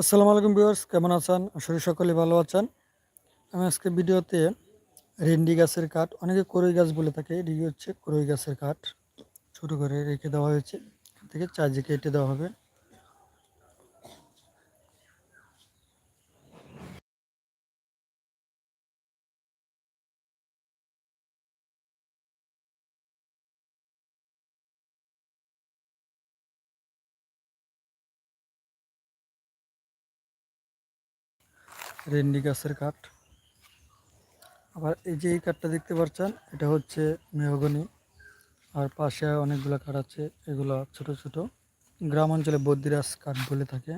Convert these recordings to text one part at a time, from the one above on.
আসসালামু আলাইকুম ভিউয়ার্স, কেমন আছেন? শরীর সকলে ভালো আছেন। আমি আজকে ভিডিওতে রেন্ডি গাছের কাঠ, অনেকে করই গাছ বলে থাকে এটি হচ্ছে করই গাছের কাঠ। ছোটো করে রেখে দেওয়া হয়েছে। থেকে চার্জে কেটে দেওয়া হবে। রেন্ডি গাছের কাঠ। আবার এই যে এই কাঠটা দেখতে পাচ্ছেন, এটা হচ্ছে মেহগনি। আর পাশে অনেকগুলো কাঠ আছে, এগুলো ছোট ছোট। গ্রাম অঞ্চলে বদ্রিরাজ কাঠ বলে থাকে।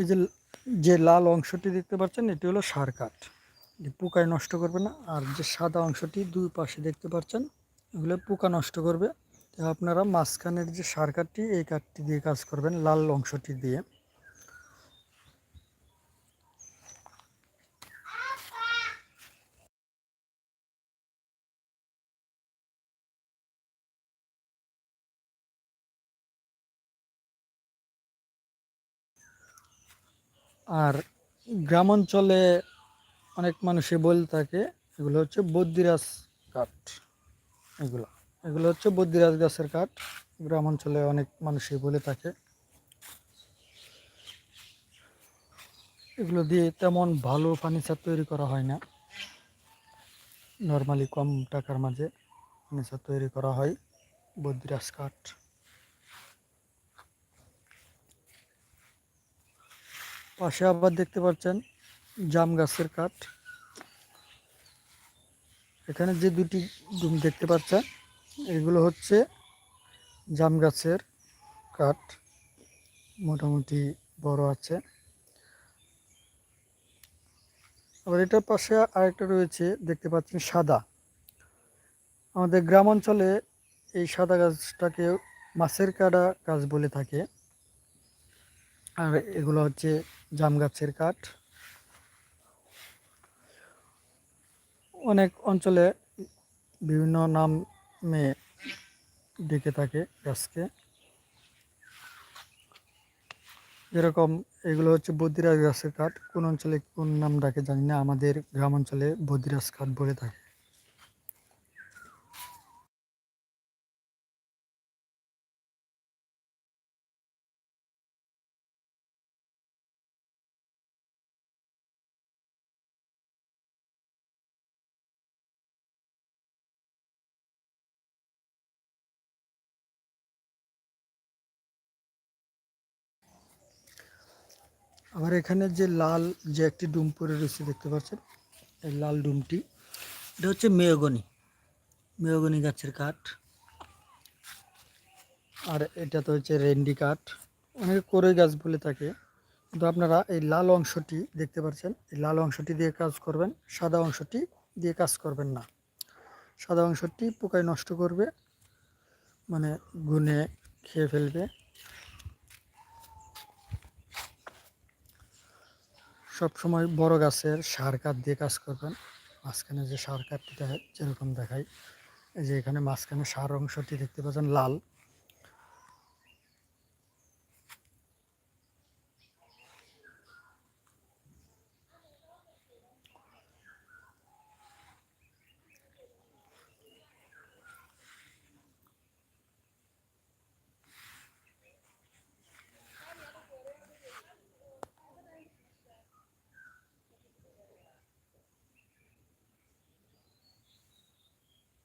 এই যে লাল অংশটি দেখতে পাচ্ছেন, এটি হলো সার কাঠ। পোকায় নষ্ট করবে না। আর যে সাদা অংশটি দুই পাশে দেখতে পাচ্ছেন, এগুলো পোকা নষ্ট করবে। আপনারা মাঝখানের যে সার কাঠটি, এই কাঠটি দিয়ে কাজ করবেন, লাল অংশটি দিয়ে। আর গ্রাম অঞ্চলে অনেক মানুষই বলে থাকে, এগুলো হচ্ছে বদ্রিরাজ কাঠ। এগুলো এগুলো হচ্ছে বদ্রিরাজ গাছের কাঠ। গ্রাম অঞ্চলে অনেক মানুষই বলে থাকে। এগুলো দিয়ে তেমন ভালো ফার্নিচার তৈরি করা হয় না। নর্মালি কম টাকার মাঝে ফার্নিচার তৈরি করা হয় বদ্রিরাজ কাঠ। পাশে আবার দেখতে পাচ্ছেন জাম গাছের কাঠ। এখানে যে দুটি ডুম দেখতে পাচ্ছেন, এগুলো হচ্ছে জাম গাছের কাঠ। মোটামুটি বড় আছে। আবার এটার পাশে আরেকটা রয়েছে, দেখতে পাচ্ছেন সাদা। আমাদের গ্রাম অঞ্চলে এই সাদা গাছটাকে মাছের কাটা গাছ বলে থাকে। আর এগুলো হচ্ছে জাম গাছের কাঠ। অনেক অঞ্চলে বিভিন্ন নামে ডেকে থাকে গাছকে। যেরকম এগুলো হচ্ছে বদ্রিরাজ গাছের কাঠ। কোন অঞ্চলে কোন নাম ডাকে জানি না। আমাদের গ্রাম অঞ্চলে বদ্রিরাজ কাঠ বলে থাকে। আবার এখানে যে লাল যে একটি ডুম পরে রয়েছে, দেখতে পাচ্ছেন? এই লাল ডুমটি, এটা হচ্ছে মেয়গনি মেয়গনি গাছের কাঠ। আর এটা তো হচ্ছে রেন্ডি কাঠ। অনেকে করে গাছ বলে থাকে, কিন্তু আপনারা এই লাল অংশটি দেখতে পাচ্ছেন। এই লাল অংশটি দিয়ে কাজ করবেন, সাদা অংশটি দিয়ে কাজ করবেন না। সাদা অংশটি পোকায় নষ্ট করবে মানে গুনে খেয়ে ফেলবে। সব সময় বড় গাছের সার কাঠ দিয়ে কাজ করবেন। মাঝখানে যে সার কাঠটি যেরকম দেখায় এই যে এখানে মাঝখানে সার অংশটি দেখতে পাচ্ছেন লাল।